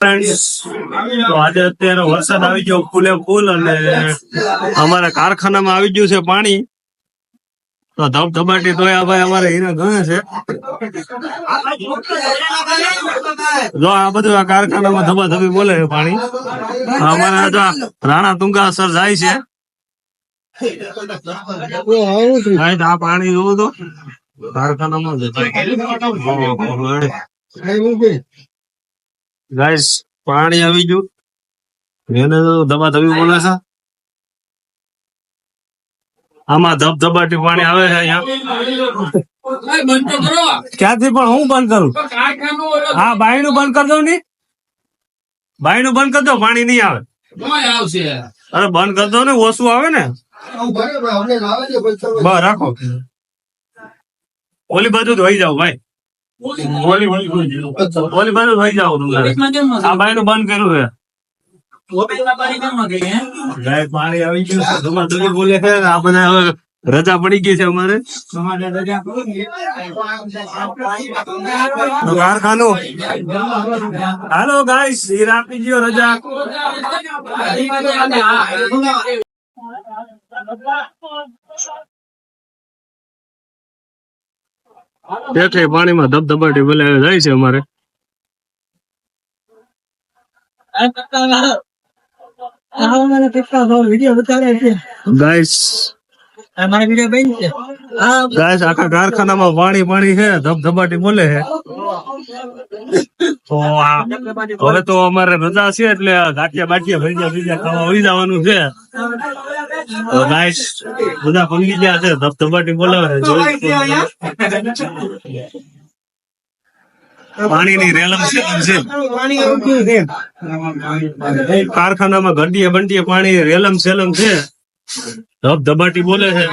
તો આજે અત્યારે વરસાદ આવી ગયો ફૂલે ફૂલ અને અમારા કારખાનામાં આવી ગયું છે પાણી તો ધબધબાટી તો ભાઈ અમારે હીરા ગણે છે જો આ બધું આ કારખાનામાં ધબાધબી બોલે છે પાણી અમારે તો આ રાણા તુંગા સર જાય છે આ પાણી જોવું તો કારખાનામાં જ ગાઈસ પાણી આવી ગયું. એને તો ધબાધબી બોલે છે. આમાં ધબધબાટી પાણી આવે છે અહીંયા. બંધ ક્યાંથી પણ હું બંધ કરું? હા બાયણું બંધ કરી દઉં ની બાયણું બંધ કરી દો પાણી નહીં આવે. અરે બંધ કરી દો ને ઓછું આવે ને. રાખો. ઓલી બાજુ ધોઈ જાવ ભાઈ. ઓલી ઓલી બાજુ ધોઈ જાવ તમારે આ બાયણું બંધ કર્યું છે. પાણી આવી? ગયું બોલે છે આ બધા રજા પડી ગઈ છે અમારે. કારખાનું હાલો ગાઈસ હીરા આપી ગયો રજા. તેથી પાણીમાં ધબધબાટી બોલે જાય છે અમારે. ગાઈસ ગાઈસ આખા કારખાનામાં પાણી પાણી છે ધબધબાટી બોલે છે. તો હવે તો અમારે રજા છે એટલે ગાંઠિયા બાટિયા ભજીયા બીજા ખાવા આવી જવાનું છે. તો ગાઈસ બધા પંગી ગયા છે ધબધબાટી બોલાવે પાણીની રેલમ છે? કારખાનામાં ઘંટીએ બંટીએ પાણી રેલમ સેલમ છે. ધબધબાટી બોલે છે.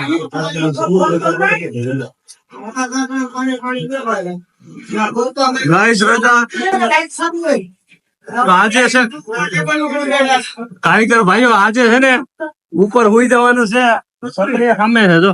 આજે છે. કારીગર ભાઈઓ, આજે છે ને ઉપર હોઈ જવાનું છે. સક્રિય સામે છે, જો.